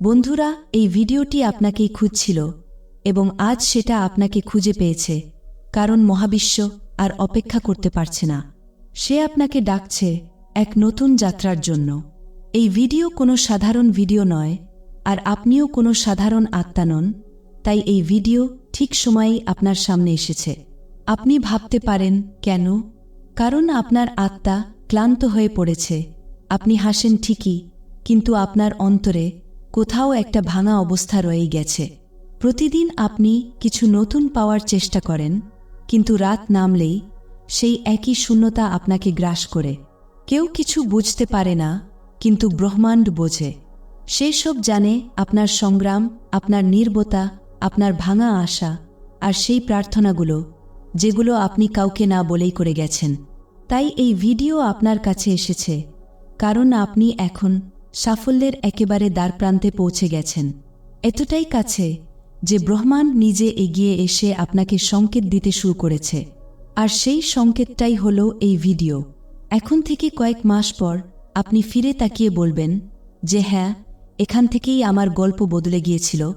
বন্ধুরা, এই ভিডিওটি আপনাকেই খুঁজছিল এবং আজ সেটা আপনাকে খুঁজে পেয়েছে, কারণ মহাবিশ্ব আর অপেক্ষা করতে পারছে না। সে আপনাকে ডাকছে এক নতুন যাত্রার জন্য। এই ভিডিও কোনো সাধারণ ভিডিও নয়, আর আপনিও কোনো সাধারণ আত্মা নন, তাই এই ভিডিও ঠিক সময়েই আপনার সামনে এসেছে। আপনি ভাবতে পারেন, কেন? কারণ আপনার আত্মা ক্লান্ত হয়ে পড়েছে। আপনি হাসেন ঠিকই, কিন্তু আপনার অন্তরে কোথাও একটা ভাঙা অবস্থা রয়ে গেছে। প্রতিদিন আপনি কিছু নতুন পাওয়ার চেষ্টা করেন, কিন্তু রাত নামলেই সেই একই শূন্যতা আপনাকে গ্রাস করে। কেউ কিছু বুঝতে পারে না, কিন্তু ব্রহ্মাণ্ড বোঝে। সে সব জানে আপনার সংগ্রাম, আপনার নির্বতা, আপনার ভাঙা আশা আর সেই প্রার্থনাগুলো, যেগুলো আপনি কাউকে না বলেই করে গেছেন। তাই এই ভিডিও আপনার কাছে এসেছে, কারণ আপনি এখন সাফল্যের একেবারে দ্বারপ্রান্তে পৌঁছে গেছেন। এতটাই কাছে যে ব্রহ্মাণ্ড নিজে এগিয়ে এসে আপনাকে সংকেত দিতে শুরু করেছে। আর সেই সংকেতটাই হল এই ভিডিও। এখন থেকে কয়েক মাস পর আপনি ফিরে তাকিয়ে বলবেন যে হ্যাঁ এখান থেকেই আমার গল্প বদলে গিয়েছিল।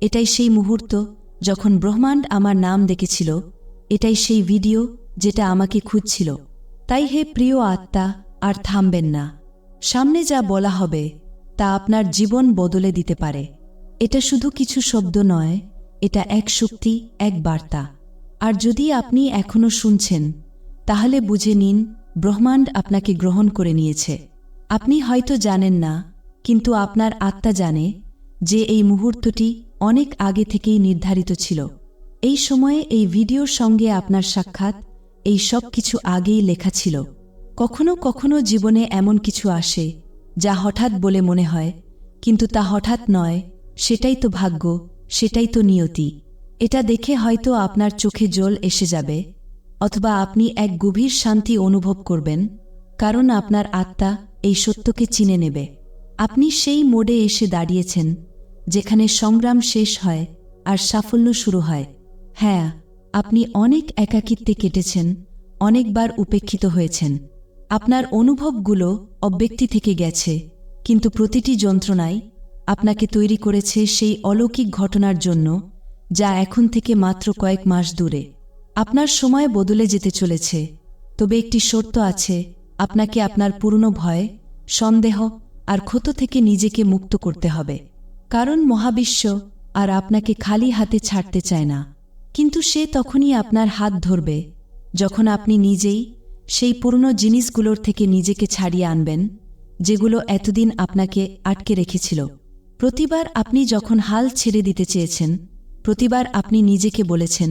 এটাই সেই মুহূর্ত যখন ব্রহ্মাণ্ড আমার নাম দেখেছিল। এটাই সেই ভিডিও যেটা আমাকে খুঁজছিল। তাই হে প্রিয় আত্মা, আর থামবেন না। সামনে যা বলা হবে, তা আপনার জীবন বদলে দিতে পারে। এটা শুধু কিছু শব্দ নয়, এটা এক শক্তি, এক বার্তা। আর যদি আপনি এখনও শুনছেন, তাহলে বুঝে নিন, ব্রহ্মাণ্ড আপনাকে গ্রহণ করে নিয়েছে। আপনি হয়তো জানেন না, কিন্তু আপনার আত্মা জানে যে এই মুহূর্তটি অনেক আগে থেকেই নির্ধারিত ছিল। এই সময়ে এই ভিডিওর সঙ্গে আপনার সাক্ষাৎ, এই সব কিছু আগেই লেখা ছিল। কখনো কখনো জীবনে এমন কিছু আসে, যা হঠাৎ বলে মনে হয়, কিন্তু তা হঠাৎ নয়, সেটাই তো ভাগ্য, সেটাই তো নিয়তি। এটা দেখে হয়তো আপনার চোখে জল এসে যাবে, অথবা আপনি এক গভীর শান্তি অনুভব করবেন, কারণ আপনার আত্মা এই সত্যকে চিনে নেবে। আপনি সেই মোডে এসে দাঁড়িয়েছেন, যেখানে সংগ্রাম শেষ হয় আর সাফল্য শুরু হয়। হ্যাঁ আপনি অনেক একাকিত্বে কেটেছেন, অনেকবার উপেক্ষিত হয়েছেন। আপনার অনুভবগুলো অব্যক্তি থেকে গেছে, কিন্তু প্রতিটি যন্ত্রণাই আপনাকে তৈরি করেছে সেই অলৌকিক ঘটনার জন্য, যা এখন থেকে মাত্র কয়েক মাস দূরে। আপনার সময় বদলে যেতে চলেছে, তবে একটি শর্ত আছে, আপনাকে আপনার পুরনো ভয়, সন্দেহ আর ক্ষত থেকে নিজেকে মুক্ত করতে হবে। কারণ মহাবিশ্ব আর আপনাকে খালি হাতে ছাড়তে চায় না। কিন্তু সে তখনই আপনার হাত ধরবে, যখন আপনি নিজেই সেই পুরনো জিনিসগুলোর থেকে নিজেকে ছাড়িয়ে আনবেন, যেগুলো এতদিন আপনাকে আটকে রেখেছিল। প্রতিবার আপনি যখন হাল ছেড়ে দিতে চেয়েছেন, প্রতিবার আপনি নিজেকে বলেছেন,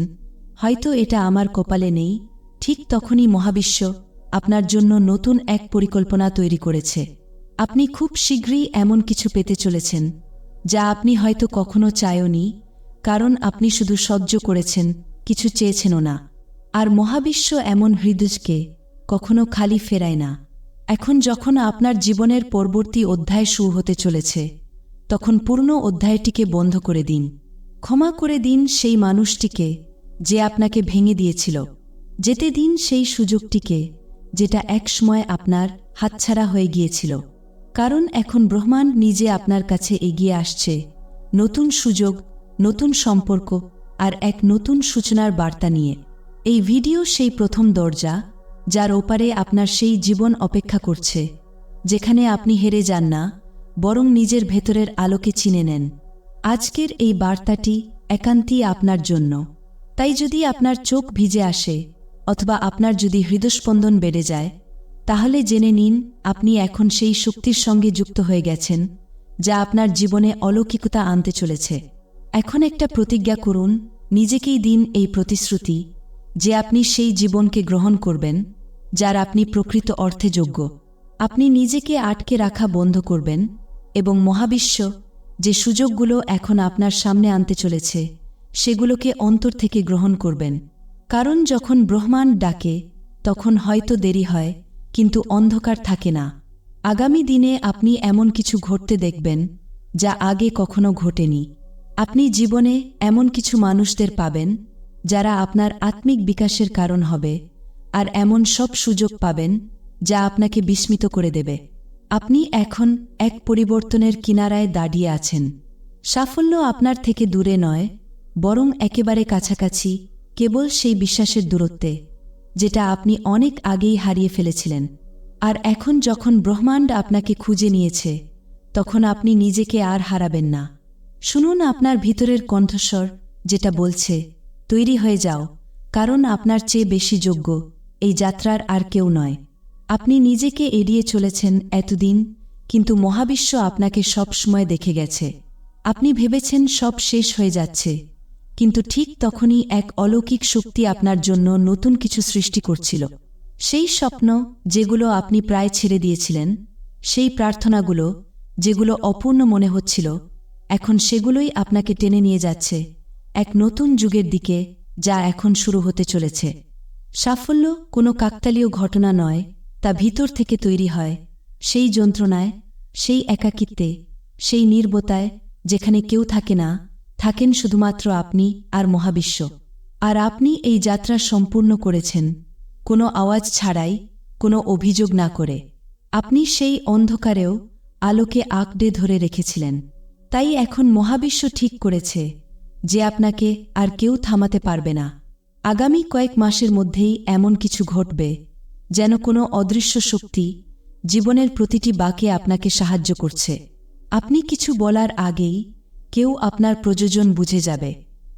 হয়তো এটা আমার কপালে নেই। ঠিক তখনই মহাবিশ্ব আপনার জন্য নতুন এক পরিকল্পনা তৈরি করেছে। আপনি খুব শীঘ্রই এমন কিছু পেতে চলেছেন, যা আপনি হয়তো কখনো চায়নি, কারণ আপনি শুধু সহ্য করেছেন, কিছু চেয়েছেনও না। আর মহাবিশ্ব এমন হৃদয়কে কখনো খালি ফেরায় না। এখন যখন আপনার জীবনের পরবর্তী অধ্যায় শুরু হতে চলেছে, তখন পূর্ণ অধ্যায়টিকে বন্ধ করে দিন। ক্ষমা করে দিন সেই মানুষটিকে যে আপনাকে ভেঙে দিয়েছিল। যেতে দিন সেই সুযোগটিকে যেটা একসময় আপনার হাতছাড়া হয়ে গিয়েছিল। কারণ এখন ব্রহ্মাণ্ড নিজে আপনার কাছে এগিয়ে আসছে। নতুন সুযোগ, নতুন সম্পর্ক আর এক নতুন সূচনার বার্তা নিয়ে। এই ভিডিও সেই প্রথম দরজা যার ওপারে আপনার সেই জীবন অপেক্ষা করছে, যেখানে আপনি হেরে যান না, বরং নিজের ভেতরের আলোকে চিনে নেন। আজকের এই বার্তাটি একান্তই আপনার জন্য। তাই যদি আপনার চোখ ভিজে আসে, অথবা আপনার যদি হৃদস্পন্দন বেড়ে যায়, তাহলে জেনে নিন, আপনি এখন সেই শক্তির সঙ্গে যুক্ত হয়ে গেছেন, যা আপনার জীবনে অলৌকিকতা আনতে চলেছে। এখন একটা প্রতিজ্ঞা করুন, নিজেকেই দিন এই প্রতিশ্রুতি যে আপনি সেই জীবনকে গ্রহণ করবেন, যার আপনি প্রকৃত অর্থে যোগ্য। আপনি নিজেকে আটকে রাখা বন্ধ করবেন এবং মহাবিশ্ব যে সুযোগগুলো এখন আপনার সামনে আনতে চলেছে, সেগুলোকে অন্তর থেকে গ্রহণ করবেন। কারণ যখন ব্রহ্মাণ্ড ডাকে, তখন হয়তো দেরি হয়, কিন্তু অন্ধকার থাকে না। আগামী দিনে আপনি এমন কিছু ঘটতে দেখবেন, যা আগে কখনো ঘটেনি। আপনি জীবনে এমন কিছু মানুষদের পাবেন যারা আপনার আত্মিক বিকাশের কারণ হবে, আর এমন সব সুযোগ পাবেন যা আপনাকে বিস্মিত করে দেবে। আপনি এখন এক পরিবর্তনের কিনারায় দাঁড়িয়ে আছেন। সাফল্য আপনার থেকে দূরে নয়, বরং একেবারে কাছাকাছি, কেবল সেই বিশ্বাসের দূরত্বে, যেটা আপনি অনেক আগেই হারিয়ে ফেলেছিলেন। আর এখন যখন ব্রহ্মাণ্ড আপনাকে খুঁজে নিয়েছে, তখন আপনি নিজেকে আর হারাবেন না। শুনুন আপনার ভিতরের কণ্ঠস্বর, যেটা বলছে তৈরি হয়ে যাও, কারণ আপনার চেয়ে বেশি যোগ্য, এই যাত্রার আর কেউ নয়। আপনি নিজেকে এড়িয়ে চলেছেন এতদিন, কিন্তু মহাবিশ্ব আপনাকে সব সময় দেখে গেছে। আপনি ভেবেছেন সব শেষ হয়ে যাচ্ছে, কিন্তু ঠিক তখনই এক অলৌকিক শক্তি আপনার জন্য নতুন কিছু সৃষ্টি করছিল। সেই স্বপ্ন যেগুলো আপনি প্রায় ছেড়ে দিয়েছিলেন, সেই প্রার্থনাগুলো, যেগুলো অপূর্ণ মনে হচ্ছিল, এখন সেগুলোই আপনাকে টেনে নিয়ে যাচ্ছে। এক নতুন যুগের দিকে যা এখন শুরু হতে চলেছে। সাফল্য কোনো কাকতালীয় ঘটনা নয়, তা ভিতর থেকে তৈরি হয়। সেই যন্ত্রণায়, সেই একাকিত্বে, সেই নির্বতায় যেখানে কেউ থাকে না, থাকেন শুধুমাত্র আপনি আর মহাবিশ্ব। আর আপনি এই যাত্রা সম্পূর্ণ করেছেন। কোনো আওয়াজ ছাড়াই, কোনো অভিযোগ না করে। আপনি সেই অন্ধকারেও আলোকে আঁকড়ে ধরে রেখেছিলেন। তাই এখন মহাবিশ্ব ঠিক করেছে। যে আপনাকে আর কেউ থামাতে পারবে না। আগামী কয়েক মাসের মধ্যেই এমন কিছু ঘটবে যেন কোনো অদৃশ্য শক্তি জীবনের প্রতিটি বাকে আপনাকে সাহায্য করছে। আপনি কিছু বলার আগেই কেউ আপনার প্রযোজন বুঝে যাবে।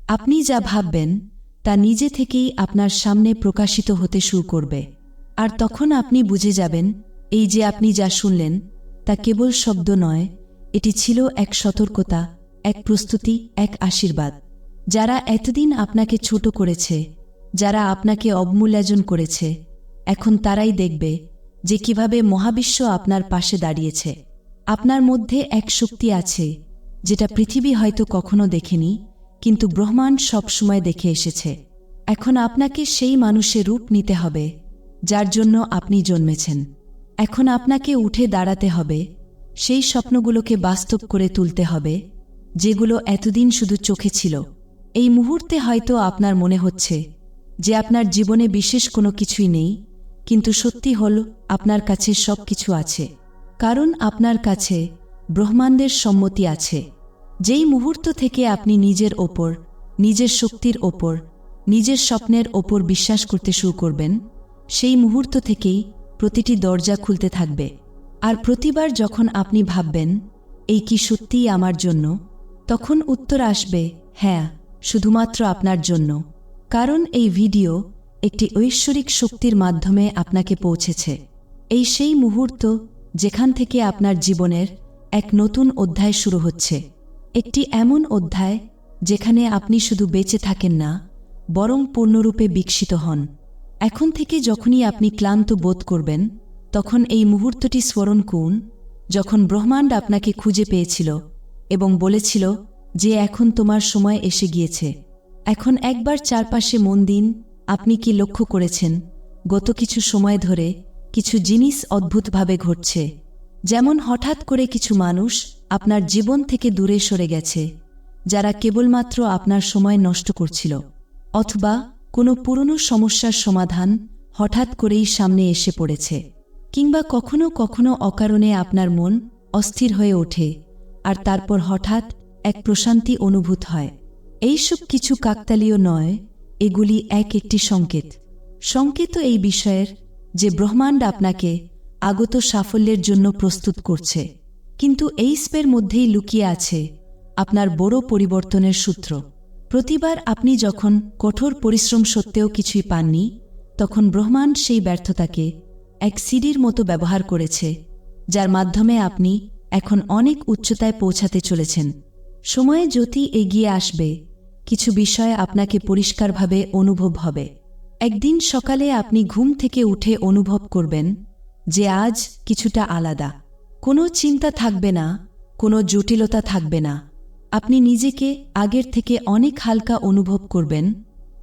আপনি যা ভাববেন তা নিজে থেকেই আপনার সামনে প্রকাশিত হতে শুরু করবে। আর তখন আপনি বুঝে যাবেন, এই যে আপনি যা শুনলেন তা কেবল শব্দ নয়, এটি ছিল এক সতর্কতা এক প্রস্তুতি, এক আশীর্বাদ। যারা এতদিন আপনাকে ছোট করেছে, যারা আপনাকে অবমূল্যায়ন করেছে, এখন তারাই দেখবে যে কীভাবে মহাবিশ্ব আপনার পাশে দাঁড়িয়েছে। আপনার মধ্যে এক শক্তি আছে, যেটা পৃথিবী হয়তো কখনো দেখেনি, কিন্তু ব্রহ্মাণ্ড সবসময় দেখে এসেছে। এখন আপনাকে সেই মানুষের রূপ নিতে হবে, যার জন্য আপনি জন্মেছেন। এখন আপনাকে উঠে দাঁড়াতে হবে, সেই স্বপ্নগুলোকে বাস্তব করে তুলতে হবে যেগুলো এতদিন শুধু চোখে ছিল। এই মুহূর্তে হয়তো আপনার মনে হচ্ছে যে আপনার জীবনে বিশেষ কোনো কিছুই নেই, কিন্তু সত্যি হল আপনার কাছে সব কিছু আছে। কারণ আপনার কাছে ব্রহ্মাণ্ডের সম্মতি আছে। যেই মুহূর্ত থেকে আপনি নিজের ওপর, নিজের শক্তির ওপর, নিজের স্বপ্নের ওপর বিশ্বাস করতে শুরু করবেন, সেই মুহূর্ত থেকেই প্রতিটি দরজা খুলতে থাকবে। আর প্রতিবার যখন আপনি ভাববেন, এই কি সত্যিই আমার জন্য? তখন উত্তর আসবে হ্যাঁ শুধুমাত্র আপনার জন্য। কারণ এই ভিডিও একটি ঐশ্বরিক শক্তির মাধ্যমে আপনাকে পৌঁছেছে। এই সেই মুহূর্ত যেখান থেকে আপনার জীবনের এক নতুন অধ্যায় শুরু হচ্ছে। একটি এমন অধ্যায় যেখানে আপনি শুধু বেঁচে থাকেন না, বরং পূর্ণরূপে বিকশিত হন। এখন থেকে যখনই আপনি ক্লান্ত বোধ করবেন, তখন এই মুহূর্তটি স্মরণ করুন, যখন ব্রহ্মাণ্ড আপনাকে খুঁজে পেয়েছিল এবং বলেছিল যে এখন তোমার সময় এসে গিয়েছে। এখন একবার চারপাশে মন দিন, আপনি কি লক্ষ্য করেছেন? গত কিছু সময় ধরে কিছু জিনিস অদ্ভুতভাবে ঘটছে। যেমন হঠাৎ করে কিছু মানুষ আপনার জীবন থেকে দূরে সরে গেছে, যারা কেবলমাত্র আপনার সময় নষ্ট করছিল। অথবা কোনো পুরনো সমস্যার সমাধান হঠাৎ করেই সামনে এসে পড়েছে, কিংবা কখনো কখনো অকারণে আপনার মন অস্থির হয়ে ওঠে। আর তারপর হঠাৎ এক প্রশান্তি অনুভূত হয়। এইসব কিছু কাকতালীয় নয়, এগুলি এক একটি সংকেত। সংকেত এই বিষয়ের যে ব্রহ্মাণ্ড আপনাকে আগত সাফল্যের জন্য প্রস্তুত করছে। কিন্তু এই স্পের মধ্যেই লুকিয়ে আছে আপনার বড় পরিবর্তনের সূত্র। প্রতিবার আপনি যখন কঠোর পরিশ্রম সত্ত্বেও কিছুই পাননি, তখন ব্রহ্মাণ্ড সেই ব্যর্থতাকে এক সিডির মতো ব্যবহার করেছে, যার মাধ্যমে আপনি এখন অনেক উচ্চতায় পৌঁছাতে চলেছেন। সময়ে জ্যোতি এগিয়ে আসবে, কিছু বিষয় আপনাকে পরিষ্কারভাবে অনুভব হবে। একদিন সকালে আপনি ঘুম থেকে উঠে অনুভব করবেন যে আজ কিছুটা আলাদা। কোনো চিন্তা থাকবে না, কোনো জটিলতা থাকবে না। আপনি নিজেকে আগের থেকে অনেক হালকা অনুভব করবেন,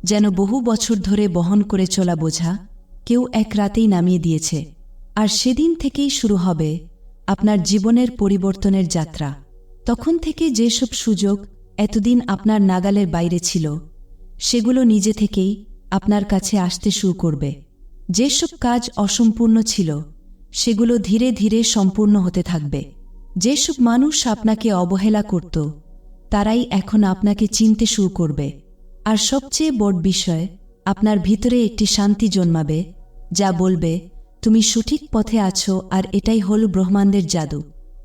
যেন বহু বছর ধরে বহন করে চলা বোঝা কেউ এক রাতেই নামিয়ে দিয়েছে। আর সেদিন থেকেই শুরু হবে আপনার জীবনের পরিবর্তনের যাত্রা। তখন থেকে যেসব সুযোগ এতদিন আপনার নাগালের বাইরে ছিল, সেগুলো নিজে থেকেই আপনার কাছে আসতে শুরু করবে। যেসব কাজ অসম্পূর্ণ ছিল, সেগুলো ধীরে ধীরে সম্পূর্ণ হতে থাকবে। যেসব মানুষ আপনাকে অবহেলা করত, তারাই এখন আপনাকে চিনতে শুরু করবে। আর সবচেয়ে বড় বিষয়, আপনার ভিতরে একটি শান্তি জন্মাবে, যা বলবে তুমি সঠিক পথে আছো আর এটাই হল ব্রহ্মাণ্ডের জাদু।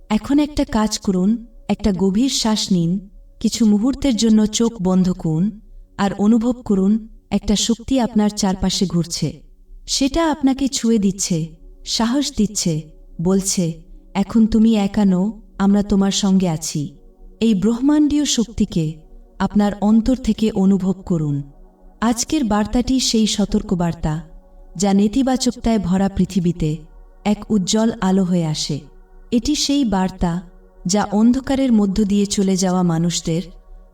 এখন একটা কাজ করুন, একটা গভীর শ্বাস নিন, কিছু মুহূর্তের জন্য চোখ বন্ধ করুন আর অনুভব করুন, একটা শক্তি আপনার চারপাশে ঘুরছে। সেটা আপনাকে ছুঁয়ে দিচ্ছে, সাহস দিচ্ছে, বলছে, এখন তুমি একা নও, আমরা তোমার সঙ্গে আছি। এই ব্রহ্মাণ্ডীয় শক্তিকে আপনার অন্তর থেকে অনুভব করুন। আজকের বার্তাটি সেই সতর্কবার্তা। যা নেতিবাচকতায় ভরা পৃথিবীতে এক উজ্জ্বল আলো হয়ে আসে। এটি সেই বার্তা যা অন্ধকারের মধ্য দিয়ে চলে যাওয়া মানুষদের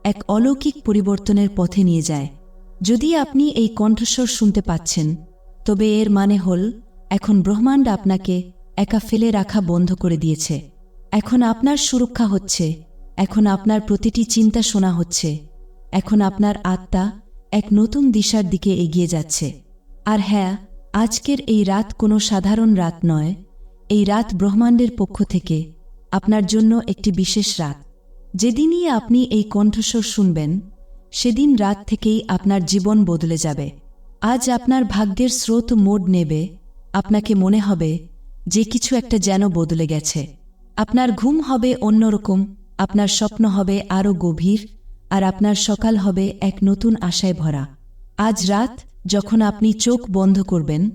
এক অলৌকিক পরিবর্তনের পথে নিয়ে যায়। যদি আপনি এই কণ্ঠস্বর শুনতে পাচ্ছেন, তবে এর মানে হল, এখন ব্রহ্মাণ্ড আপনাকে একা ফেলে রাখা বন্ধ করে দিয়েছে। এখন আপনার সুরক্ষা হচ্ছে, এখন আপনার প্রতিটি চিন্তা শোনা হচ্ছে, এখন আপনার আত্মা এক নতুন দিশার দিকে এগিয়ে যাচ্ছে। আর হ্যাঁ আজকের এই রাত কোনো সাধারণ রাত নয়। এই রাত ব্রহ্মাণ্ডের পক্ষ থেকে আপনার জন্য একটি বিশেষ রাত। যেদিনই আপনি এই কণ্ঠস্বর শুনবেন, সেদিন রাত থেকেই আপনার জীবন বদলে যাবে। আজ আপনার ভাগ্যের স্রোত মোড নেবে, আপনাকে মনে হবে যে কিছু একটা যেন বদলে গেছে। আপনার ঘুম হবে অন্যরকম, আপনার স্বপ্ন হবে আরও গভীর, আর আপনার সকাল হবে এক নতুন আশায় ভরা। আজ রাত যখন আপনি চোখ বন্ধ করবেন,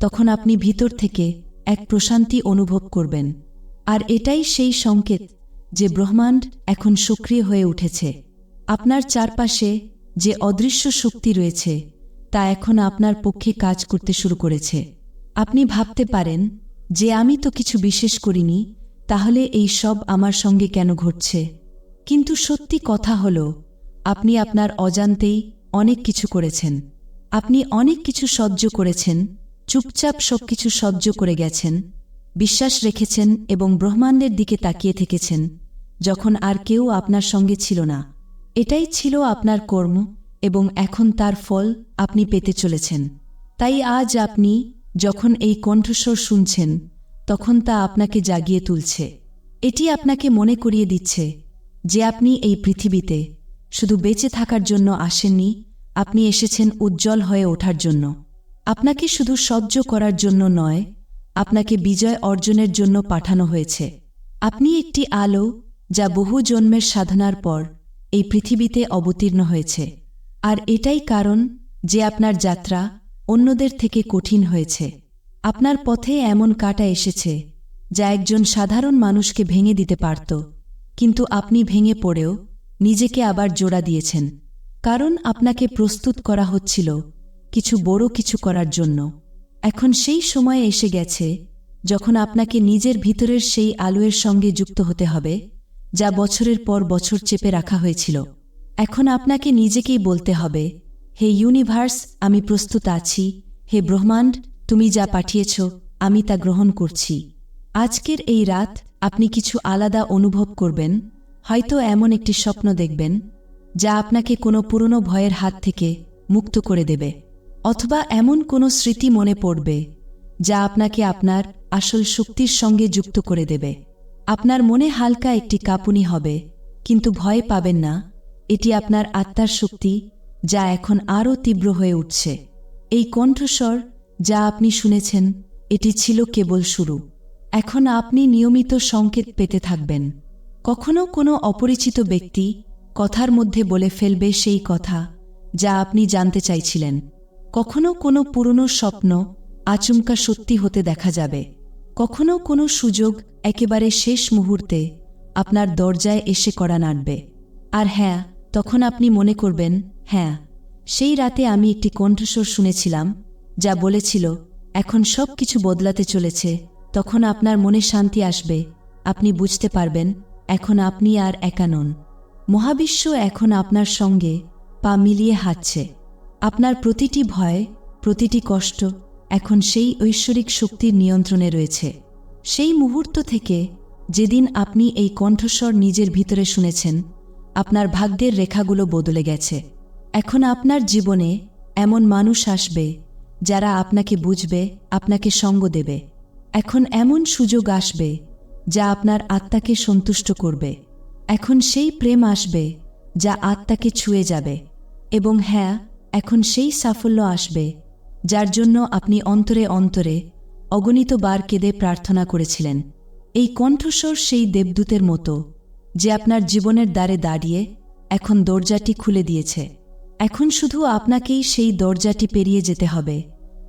তখন আপনি ভিতর থেকে এক প্রশান্তি অনুভব করবেন। আর এটাই সেই সংকেত যে ব্রহ্মাণ্ড এখন সক্রিয় হয়ে উঠেছে। আপনার চারপাশে যে অদৃশ্য শক্তি রয়েছে, তা এখন আপনার পক্ষে কাজ করতে শুরু করেছে। আপনি ভাবতে পারেন, যে আমি তো কিছু বিশেষ করিনি, তাহলে এই সব আমার সঙ্গে কেন ঘটছে? কিন্তু সত্যি কথা হল, আপনি আপনার অজান্তেই অনেক কিছু করেছেন। আপনি অনেক কিছু সহ্য করেছেন, চুপচাপ সবকিছু সহ্য করে গেছেন, বিশ্বাস রেখেছেন এবং ব্রহ্মাণ্ডের দিকে তাকিয়ে থেকেছেন, যখন আর কেউ আপনার সঙ্গে ছিল না। এটাই ছিল আপনার কর্ম এবং এখন তার ফল আপনি পেতে চলেছেন। তাই আজ আপনি যখন এই কণ্ঠস্বর শুনছেন, তখন তা আপনাকে জাগিয়ে তুলছে। এটি আপনাকে মনে করিয়ে দিচ্ছে যে আপনি এই পৃথিবীতে শুধু বেঁচে থাকার জন্য আসেননি আপনি এসেছেন উজ্জ্বল হয়ে ওঠার জন্য। আপনাকে শুধু সহ্য করার জন্য নয়, আপনাকে বিজয় অর্জনের জন্য পাঠানো হয়েছে। আপনি একটি আলো যা বহু জন্মের সাধনার পর এই পৃথিবীতে অবতীর্ণ হয়েছে। আর এটাই কারণ যে আপনার যাত্রা অন্যদের থেকে কঠিন হয়েছে। আপনার পথে এমন কাটা এসেছে যা একজন সাধারণ মানুষকে ভেঙে দিতে পারত, কিন্তু আপনি ভেঙে পড়েও নিজেকে আবার জোড়া দিয়েছেন। কারণ আপনাকে প্রস্তুত করা হচ্ছিল কিছু বড় কিছু করার জন্য। এখন সেই সময় এসে গেছে যখন আপনাকে নিজের ভিতরের সেই আলোয়ের সঙ্গে যুক্ত হতে হবে, যা বছরের পর বছর চেপে রাখা হয়েছিল। এখন আপনাকে নিজেকেই বলতে হবে, হে ইউনিভার্স, আমি প্রস্তুত আছি। হে ব্রহ্মাণ্ড, তুমি যা পাঠিয়েছ, আমি তা গ্রহণ করছি। আজকের এই রাত আপনি কিছু আলাদা অনুভব করবেন, হয়তো এমন একটি স্বপ্ন দেখবেন যা আপনাকে কোনো পুরনো ভয়ের হাত থেকে মুক্ত করে দেবে, অথবা এমন কোনো স্মৃতি মনে পড়বে যা আপনাকে আপনার আসল শক্তির সঙ্গে যুক্ত করে দেবে। আপনার মনে হালকা একটি কাঁপুনি হবে, কিন্তু ভয় পাবেন না, এটি আপনার আত্মার শক্তি যা এখন আরও তীব্র হয়ে উঠছে। এই কণ্ঠস্বর যা আপনি শুনেছেন, এটি ছিল কেবল শুরু। এখন আপনি নিয়মিত সংকেত পেতে থাকবেন। কখনো কোনো অপরিচিত ব্যক্তি কথার মধ্যে বলে ফেলবে সেই কথা, যা আপনি জানতে চাইছিলেন। কখনো কোনো পুরনো স্বপ্ন আচমকা সত্যি হতে দেখা যাবে। কখনো কোনো সুযোগ একেবারে শেষ মুহূর্তে আপনার দরজায় এসে করা নাড়বে। আর হ্যাঁ তখন আপনি মনে করবেন হ্যাঁ সেই রাতে আমি একটি কণ্ঠস্বর শুনেছিলাম, যা বলেছিল, এখন সব কিছু বদলাতে চলেছে, তখন আপনার মনে শান্তি আসবে, আপনি বুঝতে পারবেন, এখন আপনি আর একা নন। মহাবিশ্ব এখন আপনার সঙ্গে পা মিলিয়ে হাঁটছে। আপনার প্রতিটি ভয়, প্রতিটি কষ্ট এখন সেই ঐশ্বরিক শক্তির নিয়ন্ত্রণে রয়েছে। সেই মুহূর্ত থেকে যেদিন আপনি এই কণ্ঠস্বর নিজের ভিতরে শুনেছেন, আপনার ভাগ্যের রেখাগুলো বদলে গেছে। এখন আপনার জীবনে এমন মানুষ আসবে যারা আপনাকে বুঝবে, আপনাকে সঙ্গ দেবে। এখন এমন সুযোগ আসবে যা আপনার আত্মাকে সন্তুষ্ট করবে। এখন সেই প্রেম আসবে যা আত্মাকে ছুঁয়ে যাবে এবং হ্যাঁ এখন সেই সাফল্য আসবে যার জন্য আপনি অন্তরে অন্তরে অগণিত বার কেঁদে প্রার্থনা করেছিলেন। এই কণ্ঠস্বর সেই দেবদূতের মতো যে আপনার জীবনের দ্বারে দাঁড়িয়ে এখন দরজাটি খুলে দিয়েছে। এখন শুধু আপনাকেই সেই দরজাটি পেরিয়ে যেতে হবে।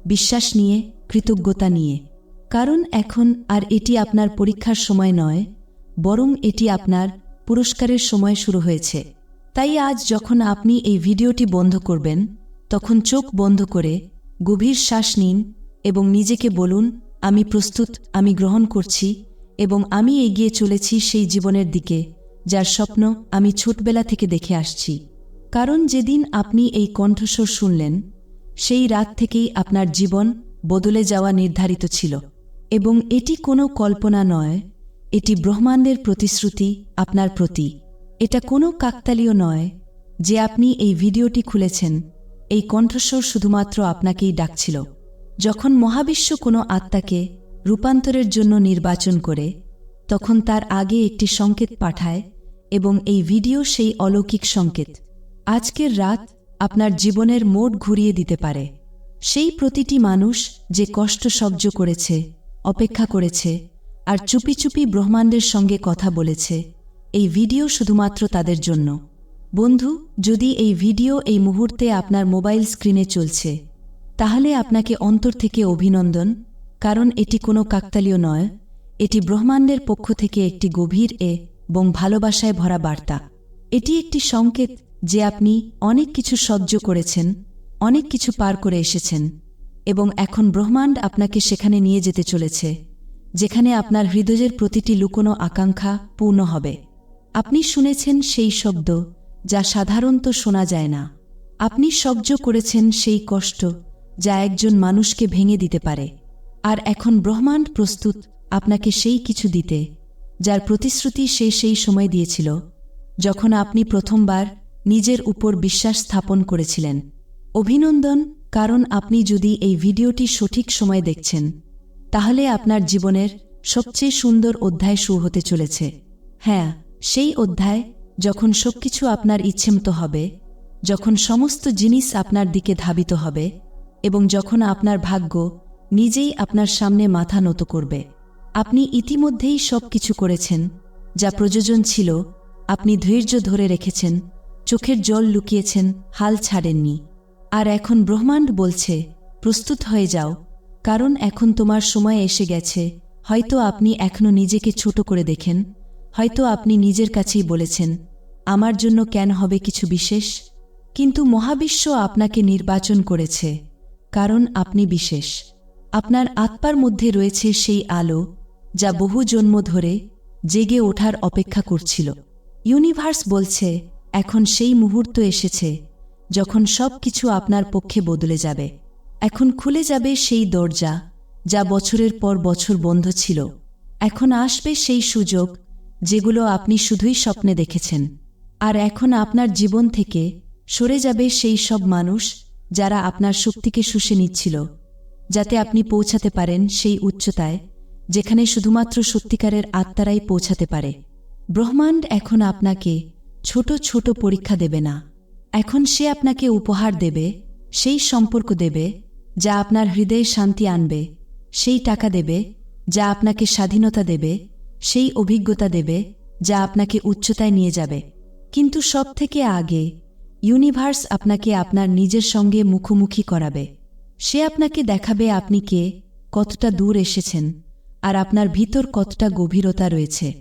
বিশ্বাস নিয়ে, কৃতজ্ঞতা নিয়ে। কারণ এখন আর এটি আপনার পরীক্ষার সময় নয়, বরং এটি আপনার পুরস্কারের সময় শুরু হয়েছে। তাই আজ যখন আপনি এই ভিডিওটি বন্ধ করবেন, তখন চোখ বন্ধ করে গভীর শ্বাস নিন এবং নিজেকে বলুন, আমি প্রস্তুত, আমি গ্রহণ করছি এবং আমি এগিয়ে চলেছি সেই জীবনের দিকে, যার স্বপ্ন আমি ছোটবেলা থেকে দেখে আসছি। কারণ যেদিন আপনি এই কণ্ঠস্বর শুনলেন, সেই রাত থেকেই আপনার জীবন বদলে যাওয়া নির্ধারিত ছিল। এবং এটি কোনো কল্পনা নয় এটি ব্রহ্মাণ্ডের প্রতিশ্রুতি, আপনার প্রতি। এটা কোনো কাকতালীয় নয় যে আপনি এই ভিডিওটি খুলেছেন। এই কণ্ঠস্বর শুধুমাত্র আপনাকেই ডাকছিল। যখন মহাবিশ্ব কোনো আত্মাকে রূপান্তরের জন্য নির্বাচন করে, তখন তার আগে একটি সংকেত পাঠায় এবং এই ভিডিও সেই অলৌকিক সংকেত। আজকের রাত আপনার জীবনের মোড় ঘুরিয়ে দিতে পারে। সেই প্রতিটি মানুষ যে কষ্ট সহ্য করেছে, অপেক্ষা করেছে আর চুপি চুপি ব্রহ্মাণ্ডের সঙ্গে কথা বলেছে। এই ভিডিও শুধুমাত্র তাদের জন্য। বন্ধু, যদি এই ভিডিও এই মুহূর্তে আপনার মোবাইল স্ক্রিনে চলছে, তাহলে আপনাকে অন্তর থেকে অভিনন্দন, কারণ এটি কোনো কাকতালীয় নয়। এটি ব্রহ্মাণ্ডের পক্ষ থেকে একটি গভীর এ এবং ভালোবাসায় ভরা বার্তা। এটি একটি সংকেত যে আপনি অনেক কিছু সহ্য করেছেন, অনেক কিছু পার করে এসেছেন, এবং এখন ব্রহ্মাণ্ড আপনাকে সেখানে নিয়ে যেতে চলেছে। যেখানে আপনার হৃদয়ের প্রতিটি লুকোনো আকাঙ্ক্ষা পূর্ণ হবে। আপনি শুনেছেন সেই শব্দ, যা সাধারণত শোনা যায় না। আপনি সহ্য করেছেন সেই কষ্ট, যা একজন মানুষকে ভেঙে দিতে পারে। আর এখন ব্রহ্মাণ্ড প্রস্তুত আপনাকে সেই কিছু দিতে, যার প্রতিশ্রুতি সে সেই সময় দিয়েছিল, যখন আপনি প্রথমবার নিজের উপর বিশ্বাস স্থাপন করেছিলেন। অভিনন্দন, কারণ আপনি যদি এই ভিডিওটি সঠিক সময় দেখছেন তাহলে আপনার জীবনের সবচেয়ে সুন্দর অধ্যায় শুরু হতে চলেছে। হ্যাঁ সেই অধ্যায় যখন সবকিছু আপনার ইচ্ছেমতো হবে, যখন সমস্ত জিনিস আপনার দিকে ধাবিত হবে এবং যখন আপনার ভাগ্য নিজেই আপনার সামনে মাথা নত করবে। আপনি ইতিমধ্যেই সব কিছু করেছেন, যা প্রয়োজন ছিল, আপনি ধৈর্য ধরে রেখেছেন, চোখের জল লুকিয়েছেন, হাল ছাড়েননি। আর এখন ব্রহ্মাণ্ড বলছে, প্রস্তুত হয়ে যাও কারণ এখন তোমার সময় এসে গেছে। হয়তো আপনি এখনও নিজেকে ছোট করে দেখেন। হয়তো আপনি নিজের কাছেই বলেছেন, আমার জন্য কেন হবে কিছু বিশেষ? কিন্তু মহাবিশ্ব আপনাকে নির্বাচন করেছে, কারণ আপনি বিশেষ। আপনার আত্মার মধ্যে রয়েছে সেই আলো, যা বহু জন্ম ধরে জেগে ওঠার অপেক্ষা করছিল। ইউনিভার্স বলছে, এখন সেই মুহূর্ত এসেছে, যখন সব কিছু আপনার পক্ষে বদলে যাবে। এখন খুলে যাবে সেই দরজা, যা বছরের পর বছর বন্ধ ছিল। এখন আসবে সেই সুযোগ, যেগুলো আপনি শুধুই স্বপ্নে দেখেছেন। আর এখন আপনার জীবন থেকে সরে যাবে সেই সব মানুষ, যারা আপনার শক্তিকে শুষে নিচ্ছিল, যাতে আপনি পৌঁছাতে পারেন সেই উচ্চতায়, যেখানে শুধুমাত্র সত্যিকারের আত্মারাই পৌঁছাতে পারে। ব্রহ্মাণ্ড এখন আপনাকে ছোট ছোট পরীক্ষা দেবে না। এখন সে আপনাকে উপহার দেবে, সেই সম্পর্ক দেবে যা আপনার হৃদয়ে শান্তি আনবে, সেই টাকা দেবে, যা আপনাকে স্বাধীনতা দেবে, সেই অভিজ্ঞতা দেবে, যা আপনাকে উচ্চতায় নিয়ে যাবে। কিন্তু সব থেকে আগে ইউনিভার্স আপনাকে আপনার নিজের সঙ্গে মুখোমুখি করাবে। সে আপনাকে দেখাবে আপনি কে, কতটা দূর এসেছেন, আর আপনার ভিতর কতটা গভীরতা রয়েছে।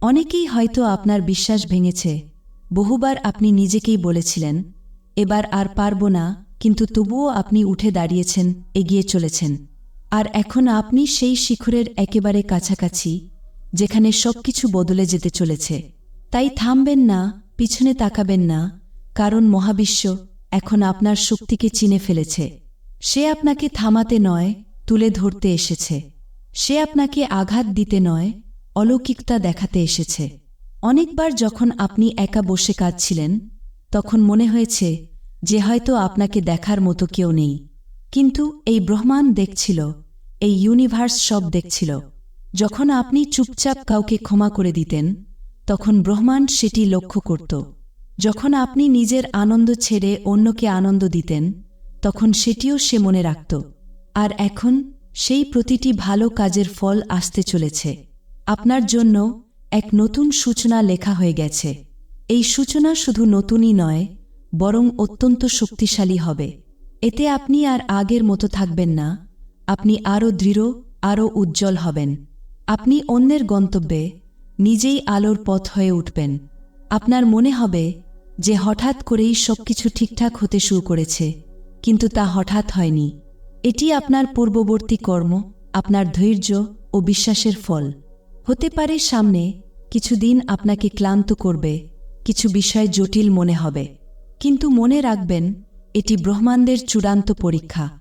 অনেকেই হয়তো আপনার বিশ্বাস ভেঙেছে, বহুবার আপনি নিজেকেই বলেছিলেন, এবার আর পারব না কিন্তু তবুও আপনি উঠে দাঁড়িয়েছেন, এগিয়ে চলেছেন। আর এখন আপনি সেই শিখরের একেবারে কাছাকাছি, যেখানে সবকিছু বদলে যেতে চলেছে। তাই থামবেন না, পিছনে তাকাবেন না, কারণ মহাবিশ্ব এখন আপনার শক্তিকে চিনে ফেলেছে। সে আপনাকে থামাতে নয়, তুলে ধরতে এসেছে। সে আপনাকে আঘাত দিতে নয়, অলৌকিকতা দেখাতে এসেছে। অনেকবার যখন আপনি একা বসে কাঁদছিলেন, তখন মনে হয়েছে যে হয়তো আপনাকে দেখার মতো কেউ নেই। কিন্তু এই ব্রহ্মাণ্ড দেখছিল, এই ইউনিভার্স সব দেখছিল। যখন আপনি চুপচাপ কাউকে ক্ষমা করে দিতেন, তখন ব্রহ্মাণ্ড সেটি লক্ষ্য করত। যখন আপনি নিজের আনন্দ ছেড়ে অন্যকে আনন্দ দিতেন, তখন সেটিও সে মনে রাখত। আর এখন সেই প্রতিটি ভালো কাজের ফল আসতে চলেছে। আপনার জন্য এক নতুন সূচনা লেখা হয়ে গেছে। এই সূচনা শুধু নতুনই নয় বরং অত্যন্ত শক্তিশালী হবে। এতে আপনি আর আগের মতো থাকবেন না। আপনি আরও দৃঢ়, আরও উজ্জ্বল হবেন। আপনি অন্যের গন্তব্যে নিজেই আলোর পথ হয়ে উঠবেন। আপনার মনে হবে যে হঠাৎ করেই সবকিছু ঠিকঠাক হতে শুরু করেছে, কিন্তু তা হঠাৎ হয়নি। এটি আপনার পূর্ববর্তী কর্ম, আপনার ধৈর্য ও বিশ্বাসের ফল। হতে পারে সামনে কিছুদিন আপনাকে ক্লান্ত করবে, কিছু বিষয় জটিল মনে হবে। কিন্তু মনে রাখবেন এটি ব্রহ্মাণ্ডের চূড়ান্ত পরীক্ষা।